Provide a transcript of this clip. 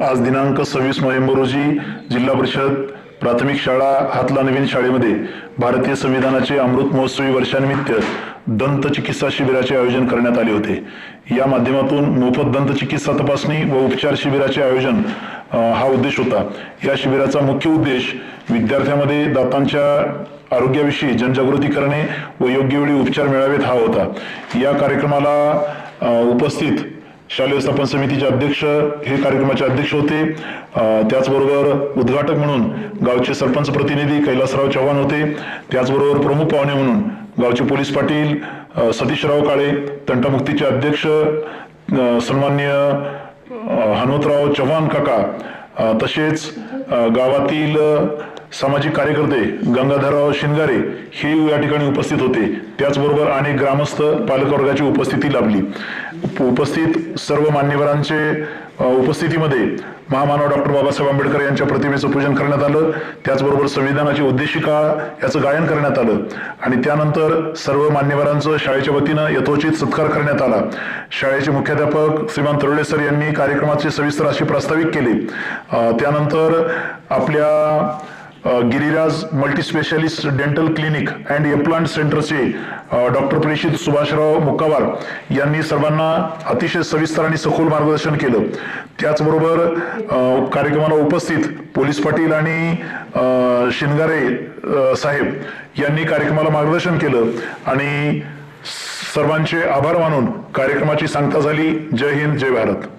आज दिनांक सव्वीस नोव्हेंबर रोजी जिल्हा परिषद प्राथमिक शाळा हातला नवीन शाळेमध्ये भारतीय संविधानाचे अमृत महोत्सवी वर्षानिमित्त दंत चिकित्सा शिबिराचे आयोजन करण्यात आले होते. या माध्यमातून मोफत दंत चिकित्सा तपासणी व उपचार शिबिराचे आयोजन हा उद्देश होता. या शिबिराचा मुख्य उद्देश विद्यार्थ्यांमध्ये दातांच्या आरोग्याविषयी जनजागृती करणे व योग्य वेळी उपचार मिळावेत हा होता. या कार्यक्रमाला उपस्थित शालेय व्यवस्थापन समितीचे अध्यक्ष हे कार्यक्रमाचे अध्यक्ष होते. त्याचबरोबर उद्घाटक म्हणून गावचे सरपंच प्रतिनिधी कैलासराव चव्हाण होते. त्याचबरोबर प्रमुख पाहुणे म्हणून गावचे पोलीस पाटील सतीशराव काळे तंटामुक्तीचे अध्यक्ष सन्मान्य हनुमतराव चव्हाण काका तसेच गावातील सामाजिक कार्यकर्ते गंगाधरराव शिंगारे हे या ठिकाणी उपस्थित होते. त्याचबरोबर अनेक ग्रामस्थ पालकवर्गाची उपस्थिती लाभली. उपस्थित सर्व मान्यवरांचे उपस्थितीमध्ये महामानव डॉक्टर बाबासाहेब आंबेडकर यांच्या प्रतिमेचं पूजन करण्यात आलं. त्याचबरोबर संविधानाची उद्देशिका याचं गायन करण्यात आलं. आणि त्यानंतर सर्व मान्यवरांचं शाळेच्या वतीनं यथोचित सत्कार करण्यात आला. शाळेचे मुख्याध्यापक श्रीमान तरुळे सर यांनी कार्यक्रमाचे सविस्तर अशी प्रास्ताविक केले. त्यानंतर आपल्या Giriraj multispecialist dental clinic and implant सेंटरचे डॉक्टर प्रेषित सुभाषराव मुक्कावार यांनी सर्वांना अतिशय सविस्तर आणि सखोल मार्गदर्शन केलं. त्याचबरोबर कार्यक्रमाला उपस्थित पोलीस पाटील आणि अ, शिनगारे साहेब यांनी कार्यक्रमाला मार्गदर्शन केलं आणि सर्वांचे आभार मानून कार्यक्रमाची सांगता झाली. जय हिंद जय भारत.